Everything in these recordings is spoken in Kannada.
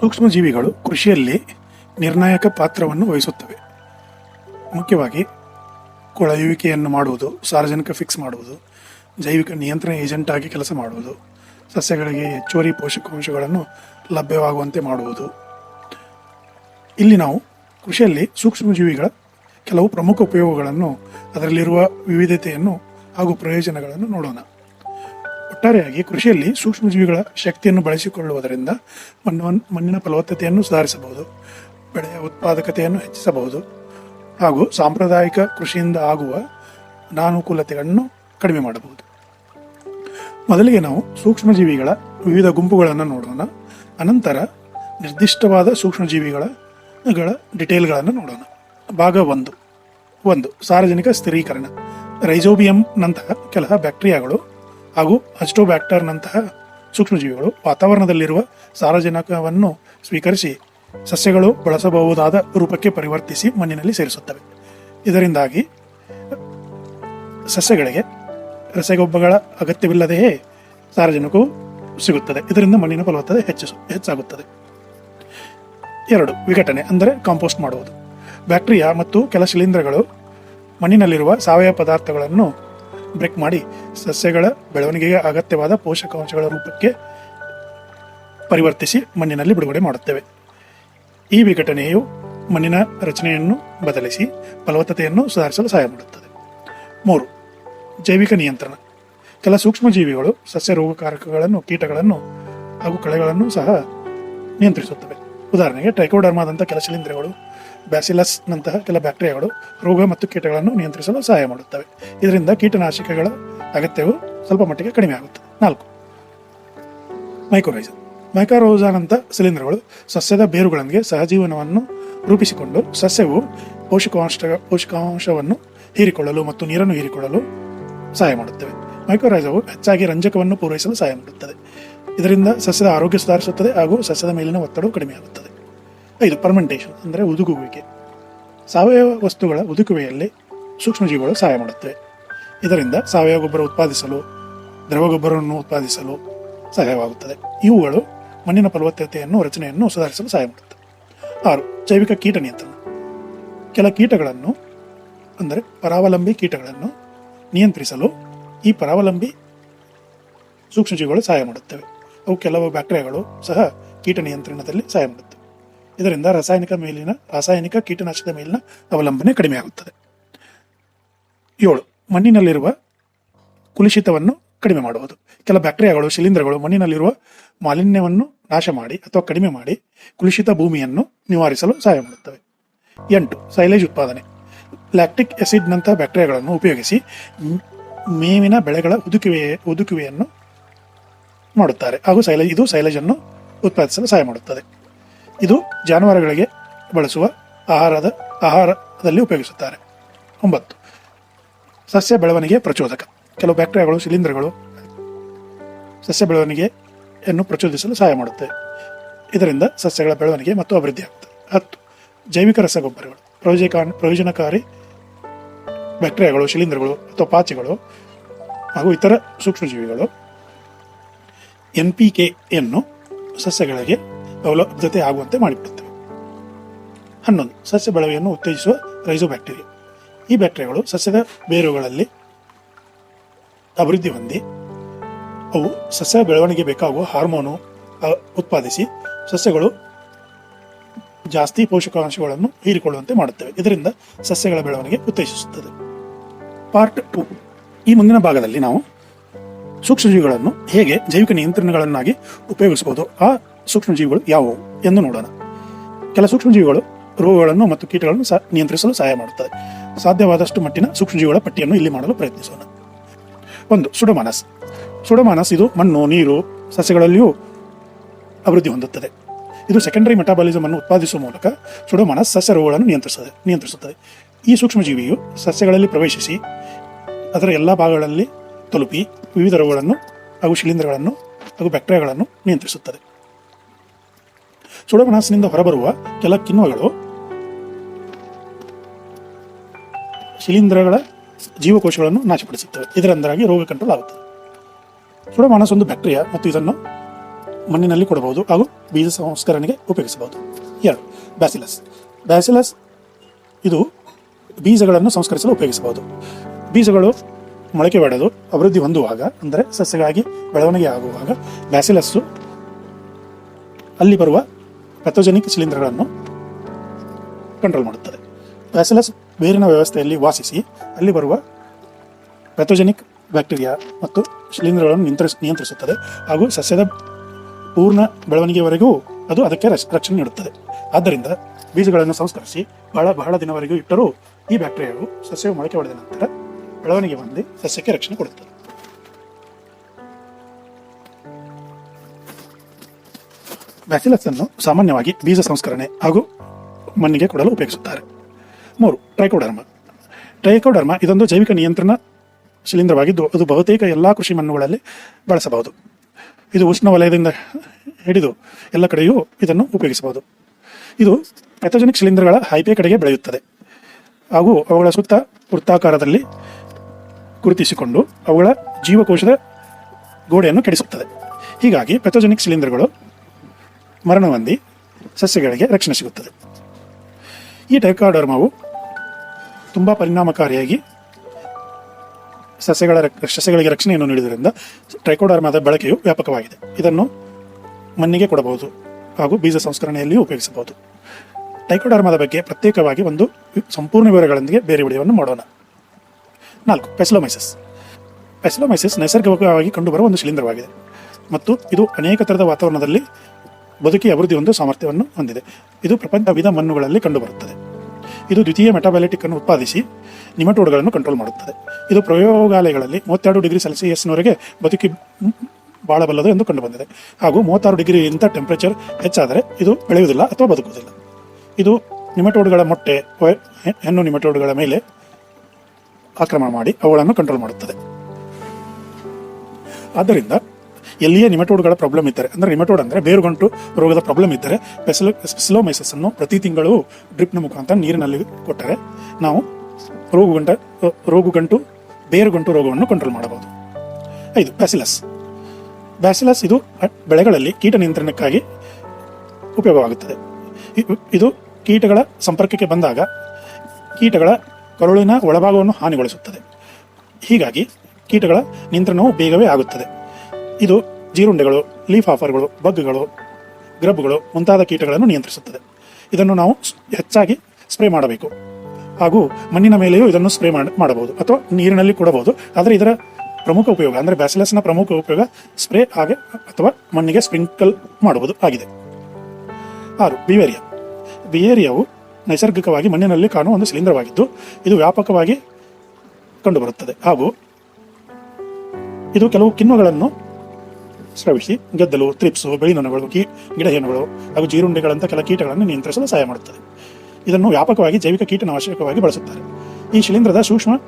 ಸೂಕ್ಷ್ಮಜೀವಿಗಳು ಕೃಷಿಯಲ್ಲಿ ನಿರ್ಣಾಯಕ ಪಾತ್ರವನ್ನು ವಹಿಸುತ್ತವೆ. ಮುಖ್ಯವಾಗಿ ಕೊಳೆಯುವಿಕೆಯನ್ನು ಮಾಡುವುದು ಸಾರ್ವಜನಿಕ ಫಿಕ್ಸ್ ಮಾಡುವುದು, ಜೈವಿಕ ನಿಯಂತ್ರಣ ಏಜೆಂಟ್ ಆಗಿ ಕೆಲಸ ಮಾಡುವುದು, ಸಸ್ಯಗಳಿಗೆ ಹೆಚ್ಚುವರಿ ಪೋಷಕಾಂಶಗಳನ್ನು ಲಭ್ಯವಾಗುವಂತೆ ಮಾಡುವುದು. ಇಲ್ಲಿ ನಾವು ಕೃಷಿಯಲ್ಲಿ ಸೂಕ್ಷ್ಮಜೀವಿಗಳ ಕೆಲವು ಪ್ರಮುಖ ಉಪಯೋಗಗಳನ್ನು, ಅದರಲ್ಲಿರುವ ವಿವಿಧತೆಯನ್ನು ಹಾಗೂ ಪ್ರಯೋಜನಗಳನ್ನು ನೋಡೋಣ. ಒಟ್ಟಾರೆಯಾಗಿ ಕೃಷಿಯಲ್ಲಿ ಸೂಕ್ಷ್ಮಜೀವಿಗಳ ಶಕ್ತಿಯನ್ನು ಬಳಸಿಕೊಳ್ಳುವುದರಿಂದ ಮಣ್ಣು, ಮಣ್ಣಿನ ಫಲವತ್ತತೆಯನ್ನು ಸುಧಾರಿಸಬಹುದು, ಬೆಳೆಯ ಉತ್ಪಾದಕತೆಯನ್ನು ಹೆಚ್ಚಿಸಬಹುದು ಹಾಗೂ ಸಾಂಪ್ರದಾಯಿಕ ಕೃಷಿಯಿಂದ ಆಗುವ ಅನಾನುಕೂಲತೆಗಳನ್ನು ಕಡಿಮೆ ಮಾಡಬಹುದು. ಮೊದಲಿಗೆ ನಾವು ಸೂಕ್ಷ್ಮಜೀವಿಗಳ ವಿವಿಧ ಗುಂಪುಗಳನ್ನು ನೋಡೋಣ. ಅನಂತರ ನಿರ್ದಿಷ್ಟವಾದ ಸೂಕ್ಷ್ಮಜೀವಿಗಳ ಗಳ ಡಿಟೇಲ್ಗಳನ್ನು ನೋಡೋಣ. ಭಾಗ ಒಂದು. ಒಂದು, ಸಾರ್ವಜನಿಕ ಸ್ಥಿರೀಕರಣ. ರೈಜೋಬಿಯಂನಂತಹ ಕೆಲ ಬ್ಯಾಕ್ಟೀರಿಯಾಗಳು ಹಾಗೂ ಅಸ್ಟೋಬ್ಯಾಕ್ಟರ್ನಂತಹ ಸೂಕ್ಷ್ಮಜೀವಿಗಳು ವಾತಾವರಣದಲ್ಲಿರುವ ಸಾರಜನಕವನ್ನು ಸ್ವೀಕರಿಸಿ ಸಸ್ಯಗಳು ಬಳಸಬಹುದಾದ ರೂಪಕ್ಕೆ ಪರಿವರ್ತಿಸಿ ಮಣ್ಣಿನಲ್ಲಿ ಸೇರಿಸುತ್ತವೆ. ಇದರಿಂದಾಗಿ ಸಸ್ಯಗಳಿಗೆ ರಸಗೊಬ್ಬರಗಳ ಅಗತ್ಯವಿಲ್ಲದೆಯೇ ಸಾರಜನಕವು ಸಿಗುತ್ತದೆ. ಇದರಿಂದ ಮಣ್ಣಿನ ಫಲವತ್ತತೆ ಹೆಚ್ಚಿಸು, ಹೆಚ್ಚಾಗುತ್ತದೆ. ಎರಡು, ವಿಘಟನೆ, ಅಂದರೆ ಕಾಂಪೋಸ್ಟ್ ಮಾಡುವುದು. ಬ್ಯಾಕ್ಟೀರಿಯಾ ಮತ್ತು ಕೆಲ ಶಿಲೀಂಧ್ರಗಳು ಮಣ್ಣಿನಲ್ಲಿರುವ ಸಾವಯವ ಪದಾರ್ಥಗಳನ್ನು ಬ್ರೇಕ್ ಮಾಡಿ ಸಸ್ಯಗಳ ಬೆಳವಣಿಗೆಗೆ ಅಗತ್ಯವಾದ ಪೋಷಕಾಂಶಗಳ ರೂಪಕ್ಕೆ ಪರಿವರ್ತಿಸಿ ಮಣ್ಣಿನಲ್ಲಿ ಬಿಡುಗಡೆ ಮಾಡುತ್ತೇವೆ. ಈ ವಿಘಟನೆಯು ಮಣ್ಣಿನ ರಚನೆಯನ್ನು ಬದಲಿಸಿ ಫಲವತ್ತತೆಯನ್ನು ಸುಧಾರಿಸಲು ಸಹಾಯ ಮಾಡುತ್ತದೆ. ಮೂರು, ಜೈವಿಕ ನಿಯಂತ್ರಣ. ಕೆಲ ಸೂಕ್ಷ್ಮಜೀವಿಗಳು ಸಸ್ಯ ರೋಗಕಾರಕಗಳನ್ನು, ಕೀಟಗಳನ್ನು ಹಾಗೂ ಕಳೆಗಳನ್ನು ಸಹ ನಿಯಂತ್ರಿಸುತ್ತವೆ. ಉದಾಹರಣೆಗೆ ಟ್ರೈಕೋಡರ್ಮಾದಂಥ ಕೆಲ ಶಿಲೀಂಧ್ರಗಳು ಬ್ಯಾಸಿಲಸ್ ನಂತಹ ಕೆಲ ಬ್ಯಾಕ್ಟೀರಿಯಾಗಳು ರೋಗ ಮತ್ತು ಕೀಟಗಳನ್ನು ನಿಯಂತ್ರಿಸಲು ಸಹಾಯ ಮಾಡುತ್ತವೆ. ಇದರಿಂದ ಕೀಟನಾಶಕಗಳ ಅಗತ್ಯವು ಸ್ವಲ್ಪ ಮಟ್ಟಿಗೆ ಕಡಿಮೆ ಆಗುತ್ತದೆ ನಾಲ್ಕು. ಮೈಕ್ರೋರೈಸರ್ ಮೈಕ್ರೋರೋಸಾನಂಥ ಶಿಲೀಂಧ್ರಗಳು ಸಸ್ಯದ ಬೇರುಗಳೊಂದಿಗೆ ಸಹಜೀವನವನ್ನು ರೂಪಿಸಿಕೊಂಡು ಸಸ್ಯವು ಪೋಷಕಾಂಶ, ಪೋಷಕಾಂಶವನ್ನು ಹೀರಿಕೊಳ್ಳಲು ಮತ್ತು ನೀರನ್ನು ಹೀರಿಕೊಳ್ಳಲು ಸಹಾಯ ಮಾಡುತ್ತವೆ. ಮೈಕೋರೈಸವು ಹೆಚ್ಚಾಗಿ ರಂಜಕವನ್ನು ಪೂರೈಸಲು ಸಹಾಯ ಮಾಡುತ್ತದೆ. ಇದರಿಂದ ಸಸ್ಯದ ಆರೋಗ್ಯ ಸುಧಾರಿಸುತ್ತದೆ ಹಾಗೂ ಸಸ್ಯದ ಮೇಲಿನ ಒತ್ತಡವು ಕಡಿಮೆಯಾಗುತ್ತದೆ ಐದು ಪರ್ಮೆಂಟೇಷನ್ ಅಂದರೆ ಉದುಗುವಿಕೆ ಸಾವಯವ ವಸ್ತುಗಳ ಉದುಕುವೆಯಲ್ಲಿ ಸೂಕ್ಷ್ಮಜೀವಿಗಳು ಸಹಾಯ ಮಾಡುತ್ತವೆ. ಇದರಿಂದ ಸಾವಯವ ಗೊಬ್ಬರ ಉತ್ಪಾದಿಸಲು, ದ್ರವ ಗೊಬ್ಬರವನ್ನು ಉತ್ಪಾದಿಸಲು ಸಹಾಯವಾಗುತ್ತದೆ. ಇವುಗಳು ಮಣ್ಣಿನ ಫಲವತ್ತತೆಯನ್ನು, ರಚನೆಯನ್ನು ಸುಧಾರಿಸಲು ಸಹಾಯ ಮಾಡುತ್ತವೆ. ಆರು, ಜೈವಿಕ ಕೀಟ ನಿಯಂತ್ರಣ. ಕೆಲ ಕೀಟಗಳನ್ನು, ಅಂದರೆ ಪರಾವಲಂಬಿ ಕೀಟಗಳನ್ನು ನಿಯಂತ್ರಿಸಲು ಈ ಪರಾವಲಂಬಿ ಸೂಕ್ಷ್ಮಜೀವಿಗಳು ಸಹಾಯ ಮಾಡುತ್ತವೆ. ಅವು ಕೆಲವು ಬ್ಯಾಕ್ಟೀರಿಯಾಗಳು ಸಹ ಕೀಟ ನಿಯಂತ್ರಣದಲ್ಲಿ ಸಹಾಯ ಮಾಡುತ್ತವೆ. ಇದರಿಂದ ರಾಸಾಯನಿಕ ಮೇಲಿನ, ರಾಸಾಯನಿಕ ಕೀಟನಾಶಕದ ಮೇಲಿನ ಅವಲಂಬನೆ ಕಡಿಮೆಯಾಗುತ್ತದೆ ಏಳು, ಮಣ್ಣಿನಲ್ಲಿರುವ ಕುಲುಷಿತವನ್ನು ಕಡಿಮೆ ಮಾಡುವುದು. ಕೆಲ ಬ್ಯಾಕ್ಟೀರಿಯಾಗಳು, ಶಿಲೀಂಧ್ರಗಳು ಮಣ್ಣಿನಲ್ಲಿರುವ ಮಾಲಿನ್ಯವನ್ನು ನಾಶ ಮಾಡಿ ಅಥವಾ ಕಡಿಮೆ ಮಾಡಿ ಕುಲುಷಿತ ಭೂಮಿಯನ್ನು ನಿವಾರಿಸಲು ಸಹಾಯ ಮಾಡುತ್ತವೆ. ಎಂಟು, ಸೈಲೇಜ್ ಉತ್ಪಾದನೆ. ಲ್ಯಾಕ್ಟಿಕ್ ನಂತಹ ಬ್ಯಾಕ್ಟೀರಿಯಾಗಳನ್ನು ಉಪಯೋಗಿಸಿ ಮೇವಿನ ಬೆಳೆಗಳ ಉದುಕುವೆ ಉದುಕುವೆಯನ್ನು ಮಾಡುತ್ತಾರೆ. ಹಾಗೂ ಸೈಲೇಜ್ ಇದು ಸೈಲೇಜನ್ನು ಉತ್ಪಾದಿಸಲು ಸಹಾಯ ಮಾಡುತ್ತದೆ. ಇದು ಜಾನುವಾರುಗಳಿಗೆ ಬಳಸುವ ಆಹಾರದ ಆಹಾರದಲ್ಲಿ ಉಪಯೋಗಿಸುತ್ತಾರೆ. ಒಂಬತ್ತು. ಸಸ್ಯ ಬೆಳವಣಿಗೆ ಪ್ರಚೋದಕ. ಕೆಲವು ಬ್ಯಾಕ್ಟೀರಿಯಾಗಳು, ಶಿಲೀಂಧ್ರಗಳು ಸಸ್ಯ ಬೆಳವಣಿಗೆಯನ್ನು ಪ್ರಚೋದಿಸಲು ಸಹಾಯ ಮಾಡುತ್ತೆ. ಇದರಿಂದ ಸಸ್ಯಗಳ ಬೆಳವಣಿಗೆ ಮತ್ತು ಅಭಿವೃದ್ಧಿ ಆಗುತ್ತದೆ ಹತ್ತು. ಜೈವಿಕ ರಸಗೊಬ್ಬರಗಳು. ಪ್ರಯೋಜನ ಪ್ರಯೋಜನಕಾರಿ ಬ್ಯಾಕ್ಟೀರಿಯಾಗಳು, ಶಿಲೀಂಧ್ರಗಳು ಅಥವಾ ಪಾಚಿಗಳು ಹಾಗೂ ಇತರ ಸೂಕ್ಷ್ಮಜೀವಿಗಳು ಎನ್ ಪಿ ಕೆಯನ್ನು ಸಸ್ಯಗಳಿಗೆ ಅವಲಬ್ಧತೆ ಆಗುವಂತೆ ಮಾಡಿಬಿಡುತ್ತವೆ ಹನ್ನೊಂದು, ಸಸ್ಯ ಬೆಳವಣಿಗೆಯನ್ನು ಉತ್ತೇಜಿಸುವ ರೈಸೋಬ್ಯಾಕ್ಟೀರಿಯಾ ಈ ಬ್ಯಾಕ್ಟೀರಿಯಾಗಳು ಸಸ್ಯದ ಬೇರುಗಳಲ್ಲಿ ಅಭಿವೃದ್ಧಿ ಹೊಂದಿ, ಅವು ಸಸ್ಯ ಬೆಳವಣಿಗೆ ಬೇಕಾಗುವ ಹಾರ್ಮೋನು ಉತ್ಪಾದಿಸಿ ಸಸ್ಯಗಳು ಜಾಸ್ತಿ ಪೋಷಕಾಂಶಗಳನ್ನು ಹೀರಿಕೊಳ್ಳುವಂತೆ ಮಾಡುತ್ತವೆ. ಇದರಿಂದ ಸಸ್ಯಗಳ ಬೆಳವಣಿಗೆ ಉತ್ತೇಜಿಸುತ್ತದೆ. Part two. ಈ ಮುಂದಿನ ಭಾಗದಲ್ಲಿ ನಾವು ಸೂಕ್ಷ್ಮಜೀವಿಗಳನ್ನು ಹೇಗೆ ಜೈವಿಕ ನಿಯಂತ್ರಣಗಳನ್ನಾಗಿ ಉಪಯೋಗಿಸಬಹುದು? ಆ ಸೂಕ್ಷ್ಮಜೀವಿಗಳು ಯಾವುವು ಎಂದು ನೋಡೋಣ. ಕೆಲ ಸೂಕ್ಷ್ಮಜೀವಿಗಳು ರೋಗಗಳನ್ನು ಮತ್ತು ಕೀಟಗಳನ್ನು ನಿಯಂತ್ರಿಸಲು ಸಹಾಯ ಮಾಡುತ್ತದೆ. ಸಾಧ್ಯವಾದಷ್ಟು ಮಟ್ಟಿನ ಸೂಕ್ಷ್ಮಜೀವಿಗಳ ಪಟ್ಟಿಯನ್ನು ಇಲ್ಲಿ ಮಾಡಲು ಪ್ರಯತ್ನಿಸೋಣ. ಒಂದು, ಸುಡಮಾನಸ್. ಸುಡಮಾನಸ್ ಇದು ಮಣ್ಣು, ನೀರು, ಸಸ್ಯಗಳಲ್ಲಿಯೂ ಅಭಿವೃದ್ಧಿ ಹೊಂದುತ್ತದೆ. ಇದು ಸೆಕೆಂಡರಿ ಮೆಟಾಬಾಲಿಸಮ್ ಅನ್ನು ಉತ್ಪಾದಿಸುವ ಮೂಲಕ ಸುಡಮಾನಸ್ ಸಸ್ಯ ರೋಗಗಳನ್ನು ನಿಯಂತ್ರಿಸುತ್ತದೆ ನಿಯಂತ್ರಿಸುತ್ತದೆ. ಈ ಸೂಕ್ಷ್ಮಜೀವಿಯು ಸಸ್ಯಗಳಲ್ಲಿ ಪ್ರವೇಶಿಸಿ, ಅದರ ಎಲ್ಲ ಭಾಗಗಳಲ್ಲಿ ತಲುಪಿ ವಿವಿಧ ರೋಗಗಳನ್ನು ಹಾಗೂ ಶಿಲೀಂಧ್ರಗಳನ್ನು ಹಾಗೂ ಬ್ಯಾಕ್ಟೀರಿಯಾಗಳನ್ನು ನಿಯಂತ್ರಿಸುತ್ತದೆ. ಸುಡೋಮನಾಸ್ನಿಂದ ಹೊರಬರುವ ಕೆಲ ಕಿಣ್ವಗಳು, ಶಿಲೀಂಧ್ರಗಳ ಜೀವಕೋಶಗಳನ್ನು ನಾಶಪಡಿಸುತ್ತವೆ. ಇದರಿಂದಾಗಿ ರೋಗ ಕಂಟ್ರೋಲ್ ಆಗುತ್ತದೆ ಸುಡಮನಸ್ ಒಂದು ಬ್ಯಾಕ್ಟೀರಿಯಾ ಮತ್ತು ಇದನ್ನು ಮಣ್ಣಿನಲ್ಲಿ ಕೊಡಬಹುದು ಹಾಗೂ ಬೀಜ ಸಂಸ್ಕರಣೆಗೆ ಉಪಯೋಗಿಸಬಹುದು. ಎರಡು, ಬ್ಯಾಸಿಲಸ್. ಬ್ಯಾಸಿಲಸ್ ಇದು ಬೀಜಗಳನ್ನು ಸಂಸ್ಕರಿಸಲು ಉಪಯೋಗಿಸಬಹುದು. ಬೀಜಗಳು ಮೊಳಕೆ ಒಡೆದು ಅಭಿವೃದ್ಧಿ ಹೊಂದುವಾಗ, ಅಂದರೆ ಸಸ್ಯಗಳಾಗಿ ಬೆಳವಣಿಗೆ ಆಗುವಾಗ ಬ್ಯಾಸಿಲಸ್ಸು ಅಲ್ಲಿ ಬರುವ ಪೆಥೋಜೆನಿಕ್ ಶಿಲೀಂಧ್ರಗಳನ್ನು ಕಂಟ್ರೋಲ್ ಮಾಡುತ್ತದೆ. ಬ್ಯಾಸಿಲಸ್ ಬೇರಿನ ವ್ಯವಸ್ಥೆಯಲ್ಲಿ ವಾಸಿಸಿ, ಅಲ್ಲಿ ಬರುವ ಪೆಥೋಜೆನಿಕ್ ಬ್ಯಾಕ್ಟೀರಿಯಾ ಮತ್ತು ಶಿಲೀಂಧ್ರಗಳನ್ನು ನಿಯಂತ್ರಿಸ, ನಿಯಂತ್ರಿಸುತ್ತದೆ ಹಾಗೂ ಸಸ್ಯದ ಪೂರ್ಣ ಬೆಳವಣಿಗೆಯವರೆಗೂ ಅದು ಅದಕ್ಕೆ ರಕ್ಷ- ರಕ್ಷಣೆ ನೀಡುತ್ತದೆ. ಆದ್ದರಿಂದ ಬೀಜಗಳನ್ನು ಸಂಸ್ಕರಿಸಿ ಬಹಳ ಬಹಳ ದಿನವರೆಗೂ ಇಟ್ಟರೂ ಈ ಬ್ಯಾಕ್ಟೀರಿಯಾವು ಸಸ್ಯವು ಮೊಳಕೆ ಹೊಡೆದ ನಂತರ ಬೆಳವಣಿಗೆ ಹೊಂದಿ ಸಸ್ಯಕ್ಕೆ ರಕ್ಷಣೆ ಕೊಡುತ್ತದೆ. ಬ್ಯಾಸಿಲಸ್ ಅನ್ನು ಸಾಮಾನ್ಯವಾಗಿ ಬೀಜ ಸಂಸ್ಕರಣೆ ಹಾಗೂ ಮಣ್ಣಿಗೆ ಕೊಡಲು ಉಪಯೋಗಿಸುತ್ತಾರೆ. ಮೂರು, ಟ್ರೈಕೋಡರ್ಮ. ಟ್ರೈಕೋಡರ್ಮ ಇದೊಂದು ಜೈವಿಕ ನಿಯಂತ್ರಣ ಶಿಲೀಂಧ್ರವಾಗಿದ್ದು, ಅದು ಬಹುತೇಕ ಎಲ್ಲ ಕೃಷಿ ಮಣ್ಣುಗಳಲ್ಲಿ ಬಳಸಬಹುದು. ಇದು ಉಷ್ಣ ವಲಯದಿಂದ ಹಿಡಿದು ಎಲ್ಲ ಕಡೆಯೂ ಇದನ್ನು ಉಪಯೋಗಿಸಬಹುದು. ಇದು ಪೆಥೋಜೆನಿಕ್ ಶಿಲೀಂಧ್ರಗಳ ಹೈಪೆ ಕಡೆಗೆ ಬೆಳೆಯುತ್ತದೆ. ಹಾಗೂ ಅವುಗಳ ಸುತ್ತ ವೃತ್ತಾಕಾರದಲ್ಲಿ ಗುರುತಿಸಿಕೊಂಡು ಅವುಗಳ ಜೀವಕೋಶದ ಗೋಡೆಯನ್ನು ಕೆಡಿಸುತ್ತದೆ. ಹೀಗಾಗಿ ಪೆಥೋಜೆನಿಕ್ ಶಿಲೀಂಧ್ರಗಳು ಮರಣ ಹೊಂದಿ ಸಸ್ಯಗಳಿಗೆ ರಕ್ಷಣೆ ಸಿಗುತ್ತದೆ. ಈ ಟೈಕಾಡರ್ಮವು ತುಂಬ ಪರಿಣಾಮಕಾರಿಯಾಗಿ ಸಸ್ಯಗಳ ಸಸ್ಯಗಳಿಗೆ ರಕ್ಷಣೆಯನ್ನು ನೀಡುವುದರಿಂದ ಟ್ರೈಕೋಡರ್ಮಾದ ಬಳಕೆಯು ವ್ಯಾಪಕವಾಗಿದೆ. ಇದನ್ನು ಮಣ್ಣಿಗೆ ಕೊಡಬಹುದು ಹಾಗೂ ಬೀಜ ಸಂಸ್ಕರಣೆಯಲ್ಲಿಯೂ ಉಪಯೋಗಿಸಬಹುದು. ಟೈಕೋಡರ್ಮಾದ ಬಗ್ಗೆ ಪ್ರತ್ಯೇಕವಾಗಿ ಒಂದು ಸಂಪೂರ್ಣ ವಿವರಗಳೊಂದಿಗೆ ಬೇರೆ ವಿಡಿಯೋವನ್ನು ಮಾಡೋಣ. ನಾಲ್ಕು, ಪೆಸ್ಲೋಮೈಸಿಸ್. ಪೆಸ್ಲೋಮೈಸಿಸ್ ನೈಸರ್ಗಿಕವಾಗಿ ಕಂಡುಬರುವ ಒಂದು ಶಿಲೀಂಧ್ರವಾಗಿದೆ. ಮತ್ತು ಇದು ಅನೇಕ ಥರದ ವಾತಾವರಣದಲ್ಲಿ ಬದುಕಿ ಅಭಿವೃದ್ಧಿ ಒಂದು ಸಾಮರ್ಥ್ಯವನ್ನು ಹೊಂದಿದೆ. ಇದು ಪ್ರಪಂಚ ವಿಧ ಮಣ್ಣುಗಳಲ್ಲಿ ಕಂಡುಬರುತ್ತದೆ. ಇದು ದ್ವಿತೀಯ ಮೆಟಾಬಾಲಿಟಿಕ್ ಅನ್ನು ಉತ್ಪಾದಿಸಿ ನಿಮಟೋಡ್ಗಳನ್ನು ಕಂಟ್ರೋಲ್ ಮಾಡುತ್ತದೆ. ಇದು ಪ್ರಯೋಗಾಲಯಗಳಲ್ಲಿ ಮೂವತ್ತೆರಡು ಡಿಗ್ರಿ ಸೆಲ್ಸಿಯಸ್ನವರೆಗೆ ಬದುಕಿ ಬಾಳಬಲ್ಲದು ಎಂದು ಕಂಡುಬಂದಿದೆ. ಹಾಗೂ ಮೂವತ್ತಾರು ಡಿಗ್ರಿಗಿಂತ ಟೆಂಪರೇಚರ್ ಹೆಚ್ಚಾದರೆ ಇದು ಬೆಳೆಯುವುದಿಲ್ಲ ಅಥವಾ ಬದುಕುವುದಿಲ್ಲ. ಇದು ನಿಮಟೋಡ್ಗಳ ಮೊಟ್ಟೆ ಹೆಣ್ಣು ನಿಮಟೋಡ್ಗಳ ಮೇಲೆ ಆಕ್ರಮಣ ಮಾಡಿ ಅವುಗಳನ್ನು ಕಂಟ್ರೋಲ್ ಮಾಡುತ್ತದೆ. ಆದ್ದರಿಂದ ಎಲ್ಲಿಯೇ ನಿಮಟೋಡ್ಗಳ ಪ್ರಾಬ್ಲಮ್ ಇದ್ದರೆ, ಅಂದರೆ ನಿಮಟೋಡ್ ಅಂದರೆ ಬೇರುಗಂಟು ರೋಗದ ಪ್ರಾಬ್ಲಮ್ ಇದ್ದರೆ, ಪೆಸಲ ಸ್ಪಿಲೋಮೈಸಸ್ ಅನ್ನು ಪ್ರತಿ ತಿಂಗಳು ಡ್ರಿಪ್ನ ಮುಖಾಂತರ ನೀರಿನಲ್ಲಿ ಕೊಟ್ಟರೆ ನಾವು ರೋಗುಗಂಟ ರೋಗುಗಂಟು, ಬೇರುಗಂಟು ರೋಗವನ್ನು ಕಂಟ್ರೋಲ್ ಮಾಡಬಹುದು. ಐದು, ಬ್ಯಾಸಿಲಸ್. ಬ್ಯಾಸಿಲಸ್ ಇದು ಬೆಳೆಗಳಲ್ಲಿ ಕೀಟ ನಿಯಂತ್ರಣಕ್ಕಾಗಿ ಉಪಯೋಗವಾಗುತ್ತದೆ. ಇದು ಕೀಟಗಳ ಸಂಪರ್ಕಕ್ಕೆ ಬಂದಾಗ ಕೀಟಗಳ ಕರುಳಿನ ಒಳಭಾಗವನ್ನು ಹಾನಿಗೊಳಿಸುತ್ತದೆ. ಹೀಗಾಗಿ ಕೀಟಗಳ ನಿಯಂತ್ರಣವು ಬೇಗವೇ ಆಗುತ್ತದೆ. ಇದು ಜೀರುಂಡೆಗಳು ಲೀಫ್ ಆಫರ್ಗಳು ಬಗ್ಗಳು ಗ್ರಬ್ಗಳು ಮುಂತಾದ ಕೀಟಗಳನ್ನು ನಿಯಂತ್ರಿಸುತ್ತದೆ. ಇದನ್ನು ನಾವು ಹೆಚ್ಚಾಗಿ ಸ್ಪ್ರೇ ಮಾಡಬೇಕು. ಹಾಗೂ ಮಣ್ಣಿನ ಮೇಲೆಯೂ ಇದನ್ನು ಸ್ಪ್ರೇ ಮಾಡ ಮಾಡಬಹುದು ಅಥವಾ ನೀರಿನಲ್ಲಿ ಕೊಡಬಹುದು. ಆದರೆ ಇದರ ಪ್ರಮುಖ ಉಪಯೋಗ, ಅಂದರೆ ಬ್ಯಾಸಿಲಸ್ನ ಪ್ರಮುಖ ಉಪಯೋಗ ಸ್ಪ್ರೇ ಹಾಗೆ ಅಥವಾ ಮಣ್ಣಿಗೆ ಸ್ಪ್ರಿಂಕಲ್ ಮಾಡುವುದು ಆಗಿದೆ. ಆರು, ಬಿವೇರಿಯಾ. ಬಿವೇರಿಯಾವು ನೈಸರ್ಗಿಕವಾಗಿ ಮಣ್ಣಿನಲ್ಲಿ ಕಾಣುವ ಒಂದು ಶಿಲೀಂಧ್ರವಾಗಿದ್ದು, ಇದು ವ್ಯಾಪಕವಾಗಿ ಕಂಡುಬರುತ್ತದೆ. ಹಾಗೂ ಇದು ಕೆಲವು ಕಿಣ್ವಗಳನ್ನು ಸ್ರವಿಸಿ ಗೆದ್ದಲು, ತ್ರಿಪ್ಸು ಬೆಳಿನೊಣಗಳು ಕೀ ಗಿಡ ಹೇನುಗಳು ಹಾಗೂ ಜೀರುಂಡೆಗಳಂತ ಕೆಲ ಕೀಟಗಳನ್ನು ನಿಯಂತ್ರಿಸಲು ಸಹಾಯ ಮಾಡುತ್ತದೆ. ಇದನ್ನು ವ್ಯಾಪಕವಾಗಿ ಜೈವಿಕ ಕೀಟನಾಶಕವಾಗಿ ಬಳಸುತ್ತಾರೆ. ಈ ಶಿಲೀಂಧ್ರದ ಸೂಕ್ಷ್ಮ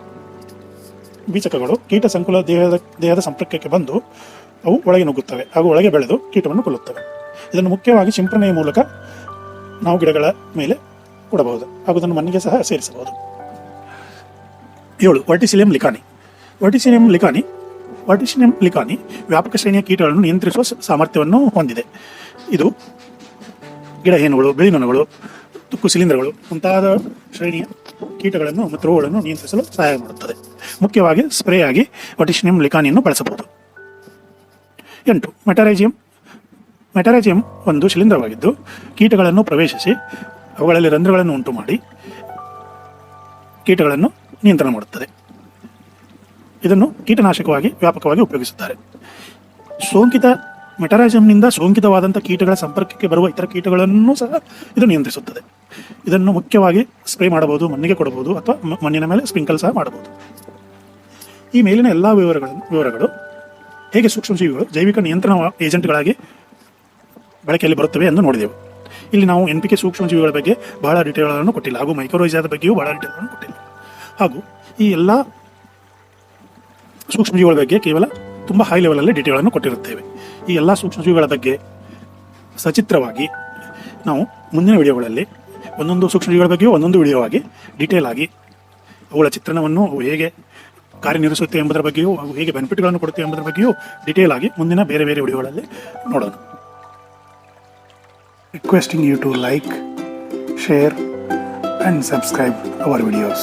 ಬೀಜಕಗಳು ಕೀಟ ಸಂಕುಲ ದೇಹದ ದೇಹದ ಸಂಪರ್ಕಕ್ಕೆ ಬಂದು ಅವು ಒಳಗೆ ನುಗ್ಗುತ್ತವೆ ಹಾಗೂ ಒಳಗೆ ಬೆಳೆದು ಕೀಟವನ್ನು ಕೊಲ್ಲುತ್ತವೆ. ಇದನ್ನು ಮುಖ್ಯವಾಗಿ ಸಿಂಪರಣೆಯ ಮೂಲಕ ನಾವು ಗಿಡಗಳ ಮೇಲೆ ಕೊಡಬಹುದು ಹಾಗೂ ಅದನ್ನು ಮಣ್ಣಿಗೆ ಸಹ ಸೇರಿಸಬಹುದು. ಏಳು, verticillium lecanii. Verticillium lecanii verticillium lecanii ವ್ಯಾಪಕ ಶ್ರೇಣಿಯ ಕೀಟಗಳನ್ನು ನಿಯಂತ್ರಿಸುವ ಸಾಮರ್ಥ್ಯವನ್ನು ಹೊಂದಿದೆ. ಇದು ಗಿಡ ಹೇನುಗಳು ಬೆಳಿನೊಣಗಳು ತುಕ್ಕು ಶಿಲೀಂಧ್ರಗಳು ಮುಂತಾದ ಶ್ರೇಣಿಯ ಕೀಟಗಳನ್ನು ಮತ್ತು ರೋಗಗಳನ್ನು ನಿಯಂತ್ರಿಸಲು ಸಹಾಯ ಮಾಡುತ್ತದೆ. ಮುಖ್ಯವಾಗಿ ಸ್ಪ್ರೇ ಆಗಿ ವರ್ಟಿಸಿಲಿಯಂ ಲಿಕಾನಿಯನ್ನು ಬಳಸಬಹುದು. ಎಂಟು ಮೆಟರೈಜಿಯಂ ಮೆಟರೈಜಿಯಂ ಒಂದು ಶಿಲೀಂಧ್ರವಾಗಿದ್ದು, ಕೀಟಗಳನ್ನು ಪ್ರವೇಶಿಸಿ ಅವುಗಳಲ್ಲಿ ರಂಧ್ರಗಳನ್ನು ಉಂಟು ಮಾಡಿ ಕೀಟಗಳನ್ನು ನಿಯಂತ್ರಣ ಮಾಡುತ್ತದೆ. ಇದನ್ನು ಕೀಟನಾಶಕವಾಗಿ ವ್ಯಾಪಕವಾಗಿ ಉಪಯೋಗಿಸುತ್ತಾರೆ. ಸೋಂಕಿತ ಮೆಟರಾಜಮ್ನಿಂದ ಸೋಂಕಿತವಾದಂಥ ಕೀಟಗಳ ಸಂಪರ್ಕಕ್ಕೆ ಬರುವ ಇತರ ಕೀಟಗಳನ್ನು ಸಹ ಇದು ನಿಯಂತ್ರಿಸುತ್ತದೆ. ಇದನ್ನು ಮುಖ್ಯವಾಗಿ ಸ್ಪ್ರೇ ಮಾಡಬಹುದು, ಮಣ್ಣಿಗೆ ಕೊಡಬಹುದು ಅಥವಾ ಮಣ್ಣಿನ ಮೇಲೆ ಸ್ಪ್ರಿಂಕಲ್ ಸಹ ಮಾಡಬಹುದು. ಈ ಮೇಲಿನ ಎಲ್ಲ ವಿವರಗಳನ್ನು, ವಿವರಗಳು ಹೇಗೆ ಸೂಕ್ಷ್ಮಜೀವಿಗಳು ಜೈವಿಕ ನಿಯಂತ್ರಣ ಏಜೆಂಟ್ಗಳಾಗಿ ಬಳಕೆಯಲ್ಲಿ ಬರುತ್ತವೆ ಎಂದು ನೋಡಿದೆವು. ಇಲ್ಲಿ ನಾವು ಎನ್ ಪಿ ಕೆ ಸೂಕ್ಷ್ಮಜೀವಿಗಳ ಬಗ್ಗೆ ಬಹಳ ಡೀಟೇಲ್ಗಳನ್ನು ಕೊಟ್ಟಿಲ್ಲ. ಹಾಗೂ ಮೈಕ್ರೋಜಾದ ಬಗ್ಗೆಯೂ ಬಹಳ ಡೀಟೇಲ್ಗಳನ್ನು ಕೊಟ್ಟಿಲ್ಲ. ಹಾಗೂ ಈ ಎಲ್ಲ ಸೂಕ್ಷ್ಮಜೀವಿಗಳ ಬಗ್ಗೆ ಕೇವಲ ತುಂಬ ಹೈ ಲೆವೆಲಲ್ಲಿ ಡೀಟೇಲ್ಗಳನ್ನು ಕೊಟ್ಟಿರುತ್ತೇವೆ ಈ ಎಲ್ಲ ಸೂಕ್ಷ್ಮಜೀವಿಗಳ ಬಗ್ಗೆ ಸಚಿತ್ರವಾಗಿ ನಾವು ಮುಂದಿನ ವಿಡಿಯೋಗಳಲ್ಲಿ ಒಂದೊಂದು ಸೂಕ್ಷ್ಮಜೀವಿಗಳ ಬಗ್ಗೆಯೂ ಒಂದೊಂದು ವಿಡಿಯೋ ಆಗಿ ಡೀಟೇಲ್ ಆಗಿ ಅವುಗಳ ಚಿತ್ರಣವನ್ನು ಹೇಗೆ ಕಾರ್ಯನಿರ್ವಹಿಸುತ್ತೆ ಎಂಬುದರ ಬಗ್ಗೆಯೂ, ಅವು ಹೇಗೆ ಬೆನಿಫಿಟ್ಗಳನ್ನು ಕೊಡುತ್ತೆ ಎಂಬುದರ ಬಗ್ಗೆಯೂ ಡೀಟೇಲ್ ಆಗಿ ಮುಂದಿನ ಬೇರೆ ಬೇರೆ ವಿಡಿಯೋಗಳಲ್ಲಿ ನೋಡೋಣ requesting you to like share and subscribe our videos.